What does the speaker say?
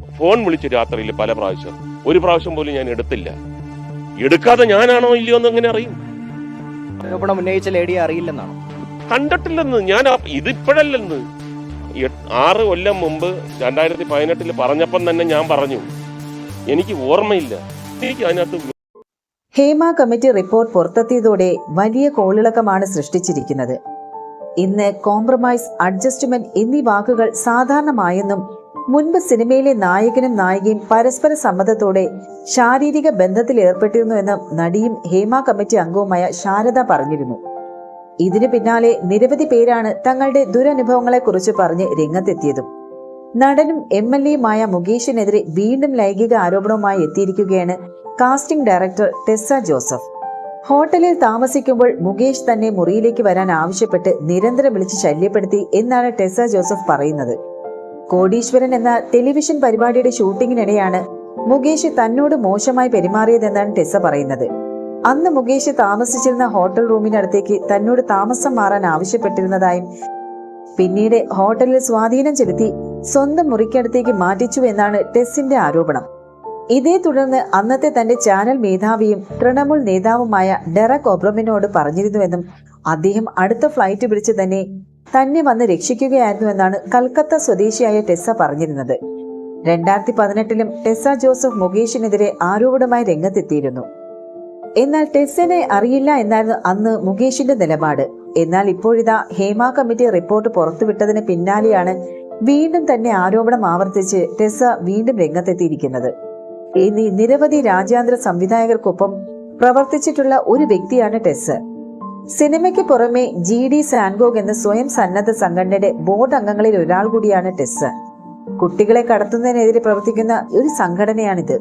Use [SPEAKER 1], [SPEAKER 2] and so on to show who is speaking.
[SPEAKER 1] Phone വിളിച്ചു രാത്രിയിൽ പല പ്രാവശ്യം. ഒരു പ്രാവശ്യം പോലും ഞാൻ എടുത്തില്ല. എടുക്കാതെ ഞാനാണോ ഇല്ലയോ എന്ന് എങ്ങനെ അറിയും?
[SPEAKER 2] ആരോപണം ഉന്നയിച്ച ലേഡിയെ അറിയില്ലെന്നാണ്?
[SPEAKER 1] കണ്ടിട്ടില്ലെന്ന്. ഞാൻ ഇതിപ്പോഴല്ലെന്ന് ആറ് കൊല്ലം മുമ്പ് രണ്ടായിരത്തി പതിനെട്ടിൽ പറഞ്ഞപ്പം തന്നെ ഞാൻ പറഞ്ഞു. എനിക്ക് ഓർമ്മയില്ല. എനിക്ക് അതിനകത്ത്
[SPEAKER 3] ഹേമ കമ്മിറ്റി റിപ്പോർട്ട് പുറത്തെത്തിയതോടെ വലിയ കോളിളക്കമാണ് സൃഷ്ടിച്ചിരിക്കുന്നത്. ഇന്ന് കോംപ്രമൈസ് അഡ്ജസ്റ്റ്മെന്റ് എന്നീ വാക്കുകൾ സാധാരണമായെന്നും മുൻപ് സിനിമയിലെ നായകനും നായികയും പരസ്പര സമ്മതത്തോടെ ശാരീരിക ബന്ധത്തിൽ ഏർപ്പെട്ടിരുന്നു എന്ന് നടിയും ഹേമ കമ്മിറ്റി അംഗവുമായ ശാരദ പറഞ്ഞിരുന്നു. ഇതിനു പിന്നാലെ നിരവധി പേരാണ് തങ്ങളുടെ ദുരനുഭവങ്ങളെക്കുറിച്ച് പറഞ്ഞ് രംഗത്തെത്തിയതും. നടനും എം എൽ എയുമായ മുകേഷിനെതിരെ വീണ്ടും ലൈംഗിക ആരോപണവുമായി എത്തിയിരിക്കുകയാണ് കാസ്റ്റിംഗ് ഡയറക്ടർ ടെസ്സ ജോസഫ്. ഹോട്ടലിൽ താമസിക്കുമ്പോൾ മുകേഷ് തന്നെ മുറിയിലേക്ക് വരാൻ ആവശ്യപ്പെട്ട് നിരന്തരം വിളിച്ച് ശല്യപ്പെടുത്തി എന്നാണ് ടെസ്സ ജോസഫ് പറയുന്നത്. കോടീശ്വരൻ എന്ന ടെലിവിഷൻ പരിപാടിയുടെ ഷൂട്ടിങ്ങിനിടെയാണ് മുകേഷ് തന്നോട് മോശമായി പെരുമാറിയതെന്നാണ് ടെസ പറയുന്നത്. അന്ന് മുകേഷ് താമസിച്ചിരുന്ന ഹോട്ടൽ റൂമിനടുത്തേക്ക് തന്നോട് താമസം മാറാൻ ആവശ്യപ്പെട്ടിരുന്നതായും പിന്നീട് ഹോട്ടലിൽ സ്വാധീനം ചെലുത്തി സ്വന്തം മുറിക്കടുത്തേക്ക് മാറ്റിച്ചു എന്നാണ് ടെസ്സിന്റെ ആരോപണം. ഇതേ തുടർന്ന് അന്നത്തെ തന്റെ ചാനൽ മേധാവിയും തൃണമൂൽ നേതാവുമായ ഡെറക് ഒബ്രമിനോട് പറഞ്ഞിരുന്നുവെന്നും അദ്ദേഹം അടുത്ത ഫ്ലൈറ്റ് പിടിച്ച് തന്നെ തന്നെ വന്ന് രക്ഷിക്കുകയായിരുന്നു എന്നാണ് കൽക്കത്ത സ്വദേശിയായ ടെസ്സ പറഞ്ഞിരുന്നത്. രണ്ടായിരത്തി പതിനെട്ടിലും ടെസ്സ ജോസഫ് മുകേഷിനെതിരെ ആരോപണമായി രംഗത്തെത്തിയിരുന്നു. എന്നാൽ ടെസ്സിനെ അറിയില്ല എന്നായിരുന്നു അന്ന് മുകേഷിന്റെ നിലപാട്. എന്നാൽ ഇപ്പോഴിതാ ഹേമ കമ്മിറ്റി റിപ്പോർട്ട് പുറത്തുവിട്ടതിന് പിന്നാലെയാണ് വീണ്ടും തന്നെ ആരോപണം ആവർത്തിച്ച് ടെസ്സ വീണ്ടും രംഗത്തെത്തിയിരിക്കുന്നത്. ഇനി നിരവധി രാജ്യാന്തര സംവിധായകർക്കൊപ്പം പ്രവർത്തിച്ചിട്ടുള്ള ഒരു വ്യക്തിയാണ് ടെസ് സിനിമയ്ക്ക് പുറമെ ജി ഡി സാൻഗോഗ് എന്ന സ്വയം സന്നദ്ധ സംഘടനയുടെ ബോർഡ് അംഗങ്ങളിൽ ഒരാൾ കൂടിയാണ് ടെസ്. കുട്ടികളെ കടത്തുന്നതിനെതിരെ പ്രവർത്തിക്കുന്ന ഒരു സംഘടനയാണിത്.